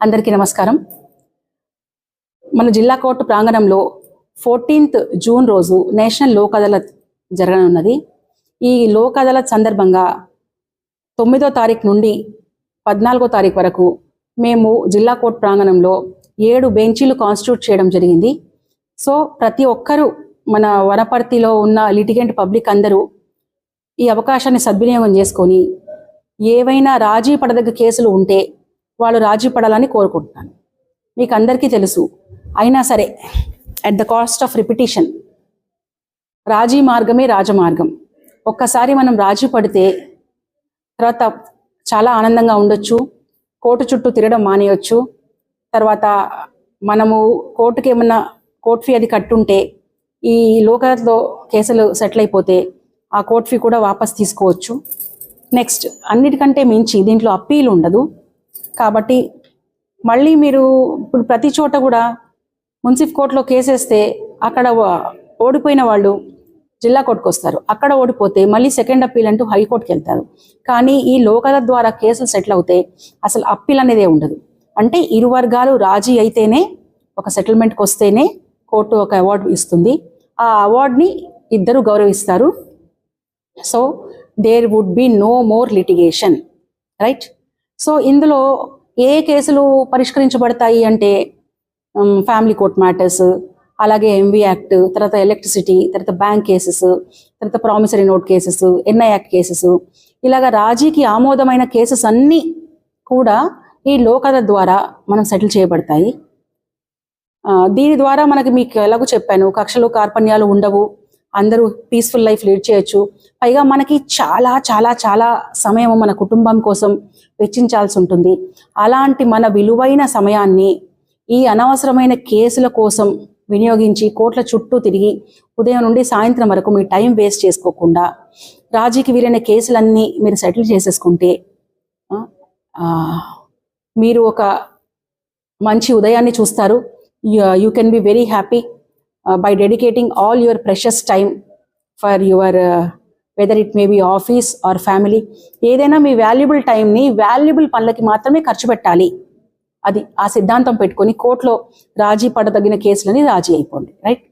అందరికీ నమస్కారం. మన జిల్లా కోర్టు ప్రాంగణంలో ఫోర్టీన్త్ జూన్ రోజు నేషనల్ లోక్ అదాలత్ జరగనున్నది. ఈ లోక్ అదాలత్ సందర్భంగా తొమ్మిదో తారీఖు నుండి పద్నాలుగో తారీఖు వరకు మేము జిల్లా కోర్టు ప్రాంగణంలో ఏడు బెంచీలు కాన్స్టిట్యూట్ చేయడం జరిగింది. సో ప్రతి ఒక్కరూ మన వనపర్తిలో ఉన్న లిటిగెంట్ పబ్లిక్ అందరూ ఈ అవకాశాన్ని సద్వినియోగం చేసుకొని ఏవైనా రాజీ పడదగ్గ కేసులు ఉంటే వాళ్ళు రాజీ పడాలని కోరుకుంటున్నాను. మీకు అందరికీ తెలుసు అయినా సరే at the cost of repetition రాజీ మార్గమే రాజమార్గం. ఒక్కసారి మనం రాజీ పడితే తర్వాత చాలా ఆనందంగా ఉండొచ్చు కోర్టు చుట్టూ తిరగడం మానేయొచ్చు తర్వాత మనము కోర్టుకి ఏమన్నా కోర్టు ఫీ అది కట్టుంటే ఈ లోకల్లో కేసులు సెటిల్ అయిపోతే ఆ కోర్టు ఫీ కూడా వాపస్ తీసుకోవచ్చు. నెక్స్ట్ అన్నిటికంటే మించి దీంట్లో అప్పీల్ ఉండదు. కాబట్టి మళ్ళీ మీరు ఇప్పుడు ప్రతి చోట కూడా మున్సిఫ్ కోర్టులో కేసేస్తే అక్కడ ఓడిపోయిన వాళ్ళు జిల్లా కోర్టుకు వస్తారు. అక్కడ ఓడిపోతే మళ్ళీ సెకండ్ అప్పీల్ అంటూ హైకోర్టుకి వెళ్తారు. కానీ ఈ లోకల ద్వారా కేసులు సెటిల్ అవుతే అసలు అప్పీల్ అనేదే ఉండదు. అంటే ఇరు వర్గాలు రాజీ అయితేనే ఒక సెటిల్మెంట్కి వస్తేనే కోర్టు ఒక అవార్డు ఇస్తుంది. ఆ అవార్డ్ని ఇద్దరు గౌరవిస్తారు. So there would be no more litigation right so ఇందులో ఏ కేసులు పరిష్కరించబడతాయి అంటే ఫ్యామిలీ కోర్ట్ మ్యాటర్స్ అలాగే ఎంవి యాక్ట్ తర్వాత ఎలక్ట్రిసిటీ తర్వాత బ్యాంక్ కేసెస్ తర్వాత promissory note cases NI act cases ఇలాగ రాజీకి ఆమోదమైన కేసెస్ అన్నీ కూడా ఈ లోకద ద్వారా మనం సెటిల్ చేయబడతాయి. ఆ, దీని ద్వారా మనకి మీకు ఎలాగో చెప్పాను కక్షలు కార్పణ్యాలు ఉండవు. అందరూ పీస్ఫుల్ లైఫ్ లీడ్ చేయొచ్చు. పైగా మనకి చాలా చాలా చాలా సమయం మన కుటుంబం కోసం వెచ్చించాల్సి ఉంటుంది. అలాంటి మన విలువైన సమయాన్ని ఈ అనవసరమైన కేసుల కోసం వినియోగించి కోట్ల చుట్టూ తిరిగి ఉదయం నుండి సాయంత్రం వరకు మీ టైం వేస్ట్ చేసుకోకుండా రాజీకి వీరైన కేసులన్నీ మీరు సెటిల్ చేసేసుకుంటే మీరు ఒక మంచి ఉదయాన్ని చూస్తారు. You can be very happy by dedicating all your precious time for your whether it may be office or family ఏదైనా మీ వాల్యుబుల్ టైంని వాల్యుబుల్ పనులకి మాత్రమే ఖర్చు పెట్టాలి. అది ఆ సిద్ధాంతం పెట్టుకొని కోర్టులో రాజీ పడదగిన కేసులని రాజీ అయిపోండి. రైట్